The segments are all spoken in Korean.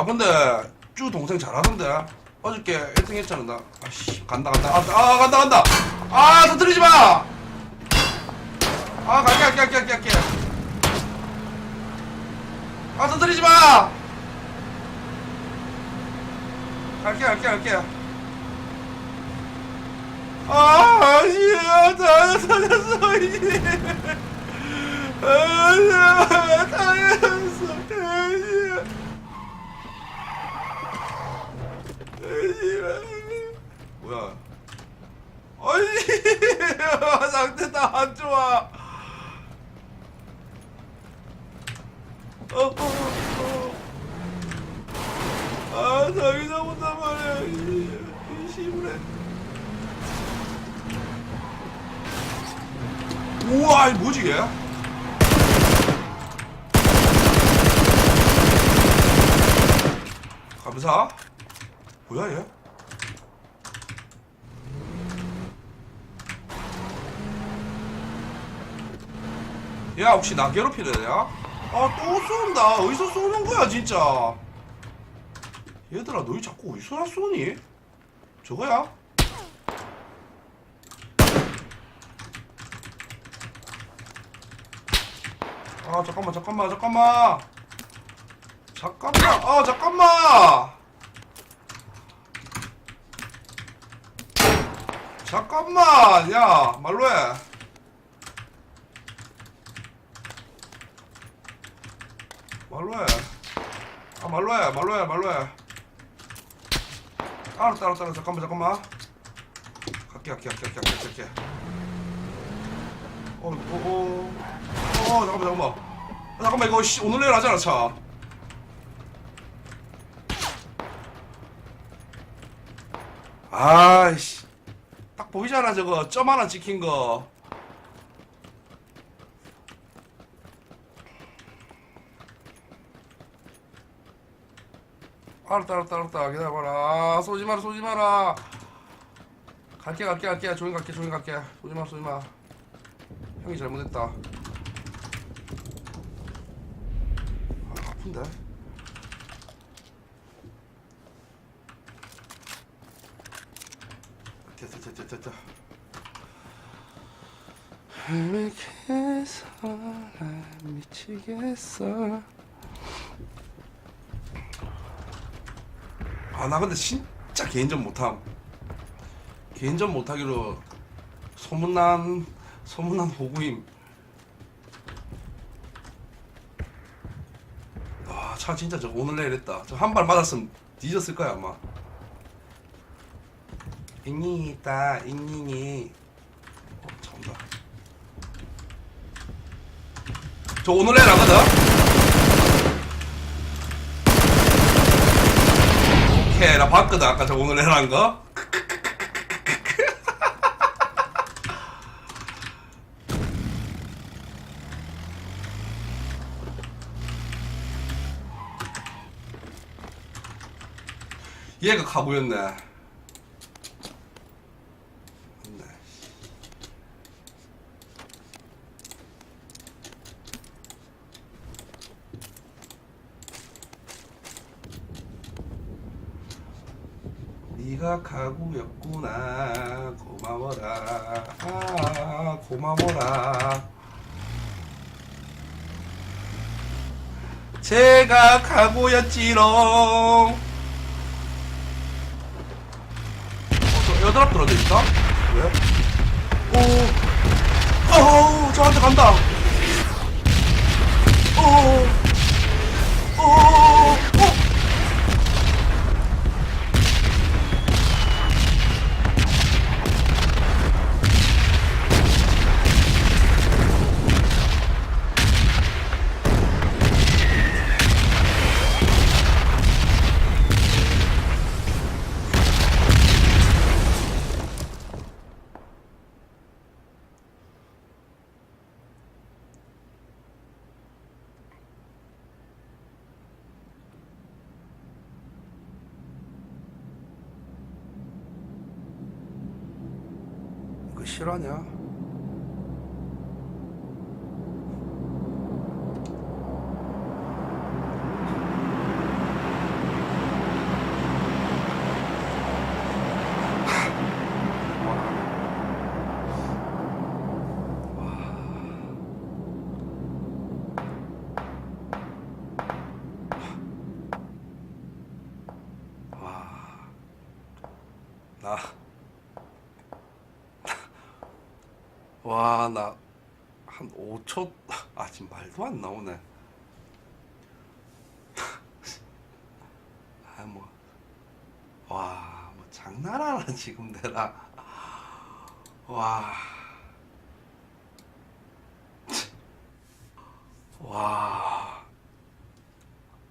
아 근데 쭈 동생 잘하던데 어저께 1등 했잖아 나 아씨 간다 간다 아, 아 간다 간다 아 터뜨리지 마아 갈게 갈게 갈게 갈게 갈게 아 터뜨리지 마 갈게 갈게 갈게 아 씨, 다 살렸어 이제 아 살렸어 씨. 뭐야? 아니 상태 다 안 좋아. 어, 어, 어. 아 자기 잡은단 말이야. 이, 이 시부래. 우와, 이 뭐지 얘? 감사. 뭐야 얘? 야 혹시 나 괴롭히려 야? 아또 쏜다. 어디서 쏘는 거야 진짜? 얘들아 너희 자꾸 어디서 나 쏘니? 저거야? 아 잠깐만 잠깐만 잠깐만. 잠깐만. 아 잠깐만! 잠깐만! 야 말로 해 말로 해. 아 말로 해 말로 해 말로 해. 알았다 알았다 잠깐만 잠깐만. 갈게 갈게 갈게 갈게 갈게 갈게. 어어 어 어, 잠깐만 잠깐만. 아, 잠깐만 이거 씨, 오늘 내일 하잖아 차. 아이씨 딱 보이잖아 저거 점 하나 찍힌 거. 알았다 알았다 알았다 기다려봐라. 아, 쏘지 마라 쏘지 마라. 갈게 갈게 갈게. 조용 갈게 조용 갈게. 쏘지 마 쏘지 마. 형이 잘못했다. 아 아픈데? 됐다 됐다 됐다 미치겠어 나 미치겠어 아 나 근데 진짜 개인전 못함. 개인전 못하기로 소문난 소문난 호구임. 와차 진짜 저 오늘 내일 했다. 저 한 발 맞았으면 뒤졌을 거야 아마. 잉잉이 있다 잉잉이. 어 참다 저 오늘 내일 하거든 오케이 나 봤거든 아까 저 오늘 해란 거. 얘가 가보였네 네가 가구였구나 고마워라 아 고마워라 제가 가구였지롱 어, 저 에어드랍 떨어져 있다? 왜? 오, 어, 저한테 간다. 오, 오, 실화냐? 와, 나 한 5초, 아, 지금 말도 안 나오네. 아, 뭐, 와, 뭐 장난하나, 지금 내라. 와. 와.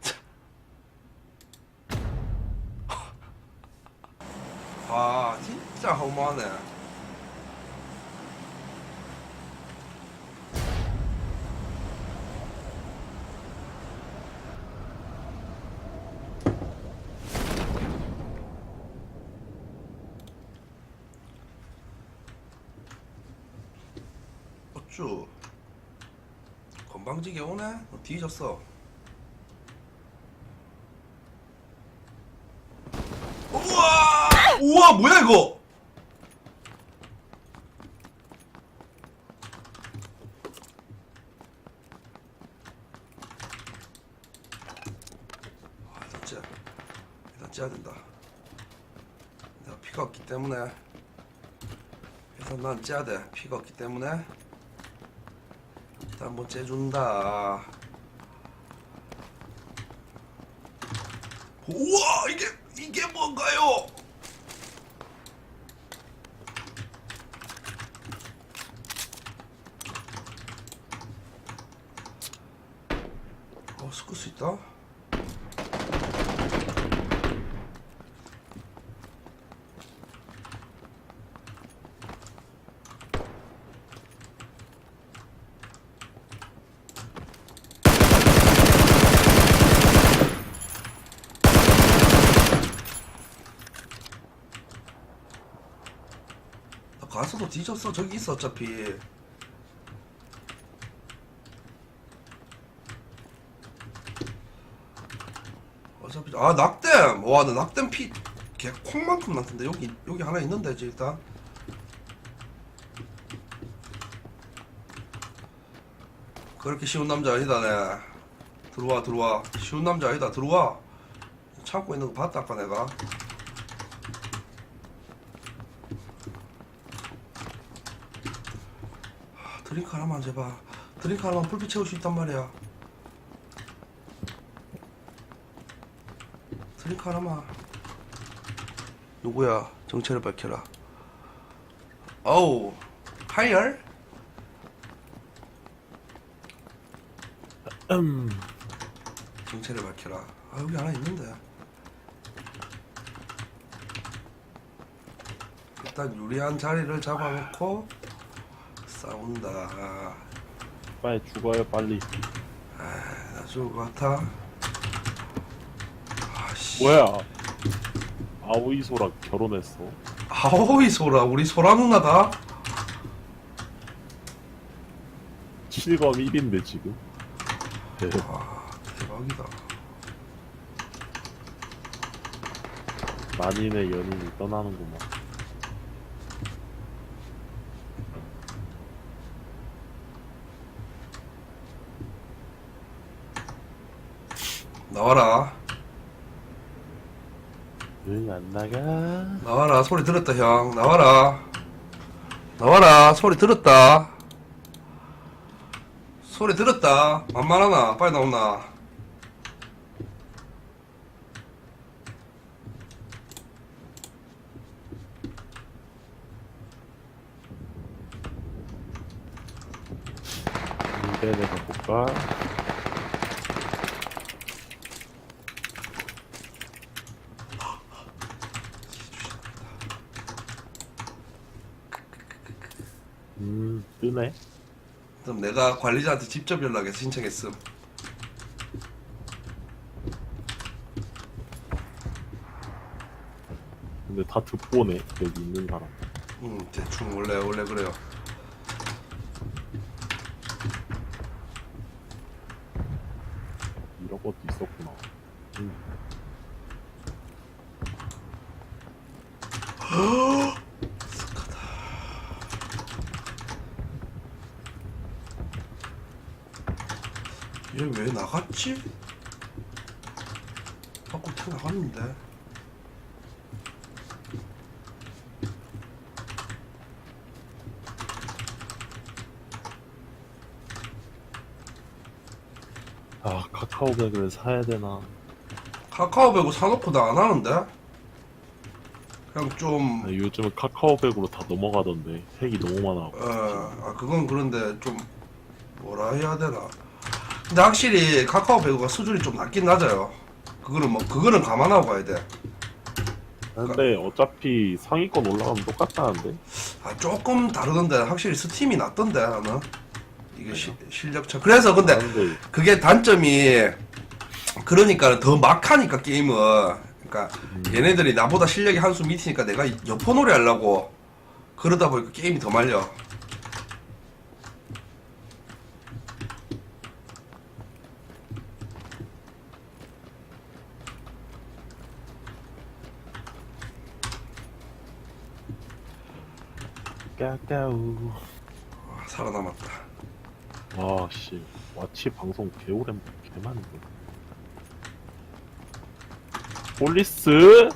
와, 진짜 허무하네. 어쭈 건방지게 오네? 너 뒤졌어. 우와! 우와 뭐야 이거? 아 일단 째야 일단 째야 된다. 내가 피가 없기 때문에. 일단 난 째야 돼. 피가 없기 때문에 일단 한번 째준다 우와 이게 이게 뭔가요? 어 스쿨 수 있다. 나 가서도 뒤졌어. 저기 있어 어차피. 어차피 아 낙댐! 와나 낙댐 피 개 콩만큼 났던데. 여기 여기 하나 있는데 이제 일단. 그렇게 쉬운 남자 아니다 네. 들어와 들어와. 쉬운 남자 아니다. 들어와. 참고 있는 거 봤다 아까 내가 드링크 하나만 제발 드링크 하나만 불빛 채울 수 있단 말이야. 드링크 하나만. 누구야? 정체를 밝혀라. 어우 하이얼? 음, 정체를 밝혀라. 아 여기 하나 있는데. 일단 유리한 자리를 잡아놓고 싸운다. 빨리 죽어요 빨리. 나 죽을 것 같아. 아씨. 뭐야? 아오이 소랑 결혼했어. 아오이 소라 우리 소라 누나다? 실검 1인데 지금? 네. 와 대박이다. 만인의 연인이 떠나는구만 나와라. 응안 나가. 나와라. 소리 들었다 형. 나와라. 나와라. 소리 들었다. 소리 들었다. 만만하나? 빨리 나오나? 이제 내가 볼까 음 뜨네. 그럼 내가 관리자한테 직접 연락해서 신청했음. 근데 다 듣보네 여기 있는 사람. 음 대충 원래 원래 그래요. 이런 것도 있었구나. 음. 얘 왜 나갔지? 자꾸 탁 나갔는데. 아 카카오백을 사야 되나. 카카오 배고 사놓고 나 안 하는데? 그냥 좀 아니, 요즘은 카카오백으로 다 넘어가던데. 색이 너무 많아 에, 어, 아 그건 그런데 좀 뭐라 해야 되나? 근데 확실히 카카오백가 수준이 좀 낮긴 낮아요. 그거는 뭐, 그거는 감안하고 가야 돼. 근데 어차피 상위권 올라가면 똑같다는데 아, 조금 다르던데, 확실히 스팀이 낫던데, 나는. 이게 시- 실력 차. 그래서 근데, 근데 그게 단점이 그러니까 더 막하니까 게임은 그러니까 얘네들이 나보다 실력이 한 수 밑이니까 내가 여포 놀이 하려고 그러다 보니까 게임이 더 말려 까까우. 아, 살아남았다. 와 씨. 와치 방송 개오랜 개많은데. 폴리스?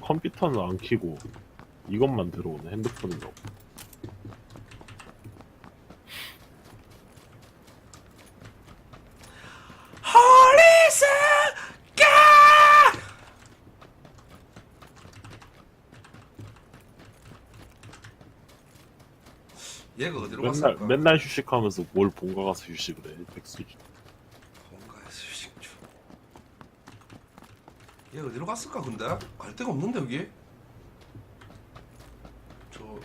컴퓨터는 안 키고 이것만 들어오네 핸드폰이라고 홀리스 까 얘가 어디로 맨날 갔을까? 맨날 휴식하면서 뭘 본가 가서 휴식을 해 백수지 뭔가에서 휴식 중. 얘 어디로 갔을까 근데? 갈 데가 없는데 여기? 저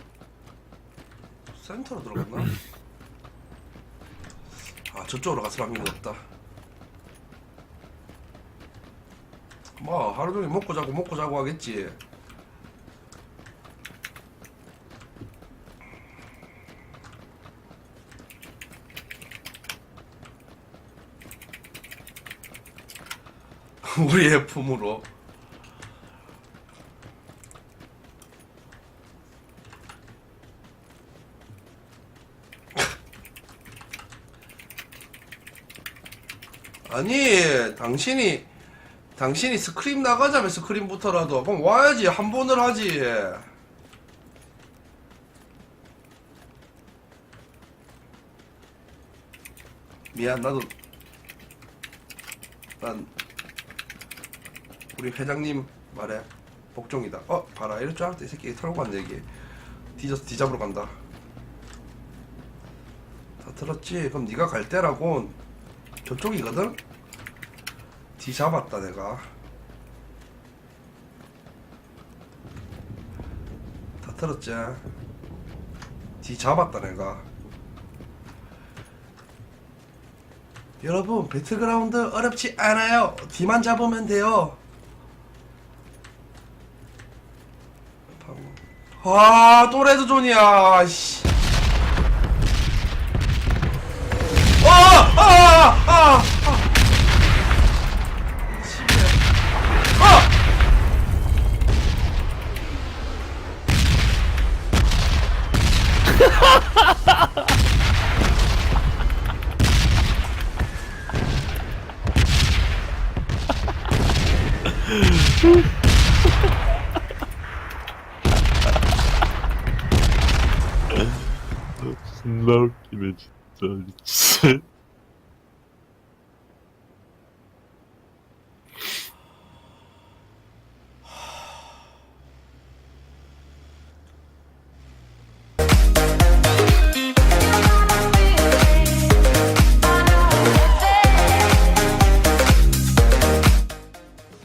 센터로 들어갔나? 아 저쪽으로 갔을 확률이 없다. 뭐 하루 종일 먹고 자고 먹고 자고 하겠지. 우리의 품으로. 아니, 당신이 당신이 스크림 나가자면 스크림부터라도 그럼 와야지 한 번을 하지. 미안 나도 난 우리 회장님 말에 복종이다. 어, 봐라. 이럴 줄 알았다. 이 새끼 털고 간다, 이게. 뒤져서 뒤잡으러 간다. 다 들었지? 그럼 네가 갈 때라고 저쪽이거든? 뒤잡았다, 내가. 다 들었지? 뒤잡았다, 내가. 여러분, 배틀그라운드 어렵지 않아요. 뒤만 잡으면 돼요. 아, 또 레드존이야, 씨. 아, 아, 아, 아, 아. 씨발. 아! Sınırlar gibi.